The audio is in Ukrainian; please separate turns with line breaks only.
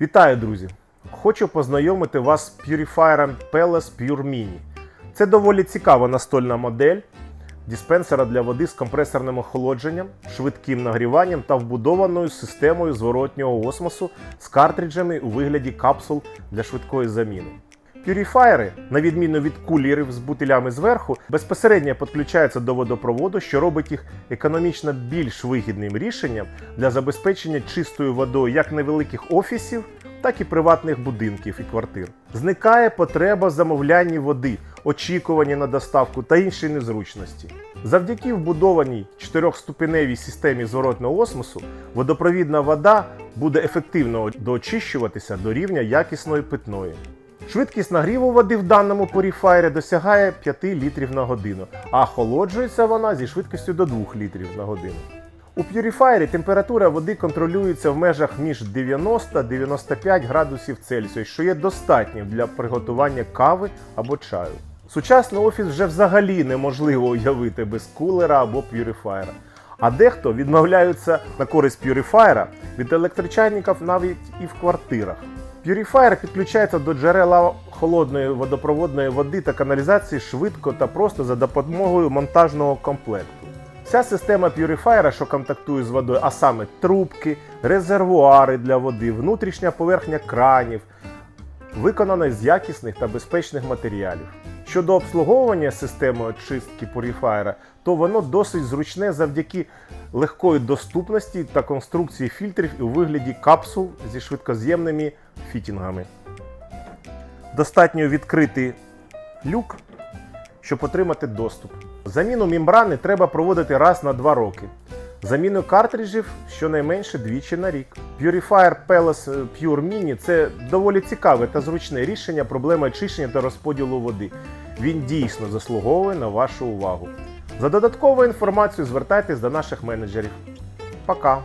Вітаю, друзі! Хочу познайомити вас з Purifier Palace Pure Mini. Це доволі цікава настольна модель диспенсера для води з компресорним охолодженням, швидким нагріванням та вбудованою системою зворотнього осмосу з картриджами у вигляді капсул для швидкої заміни. Пюріфаєри, на відміну від кулерів з бутилями зверху, безпосередньо підключаються до водопроводу, що робить їх економічно більш вигідним рішенням для забезпечення чистою водою як невеликих офісів, так і приватних будинків і квартир. Зникає потреба в замовлянні води, очікуванні на доставку та інші незручності. Завдяки вбудованій чотирьохступеневій системі зворотного осмосу водопровідна вода буде ефективно доочищуватися до рівня якісної питної. Швидкість нагріву води в даному поріфайрі досягає 5 літрів на годину, а охолоджується вона зі швидкістю до 2 літрів на годину. У п'юріфаєрі температура води контролюється в межах між 90-95 градусів Цельсію, що є достатнім для приготування кави або чаю. Сучасний офіс вже взагалі неможливо уявити без кулера або п'юріфаєра. А дехто відмовляються на користь п'юріфаєра від електрочайників навіть і в квартирах. П'юріфаєр підключається до джерела холодної водопроводної води та каналізації швидко та просто за допомогою монтажного комплекту. Вся система Purifier, що контактує з водою, а саме трубки, резервуари для води, внутрішня поверхня кранів, виконана з якісних та безпечних матеріалів. Щодо обслуговування системи очистки пуріфаєра, то воно досить зручне завдяки легкої доступності та конструкції фільтрів у вигляді капсул зі швидкоз'ємними фітінгами. Достатньо відкрити люк, щоб отримати доступ. Заміну мембрани треба проводити раз на 2 роки. Заміну картриджів щонайменше двічі на рік. Purifier Palace Pure Mini це доволі цікаве та зручне рішення проблеми очищення та розподілу води. Він дійсно заслуговує на вашу увагу. За додатковою інформацією звертайтесь до наших менеджерів. Пока!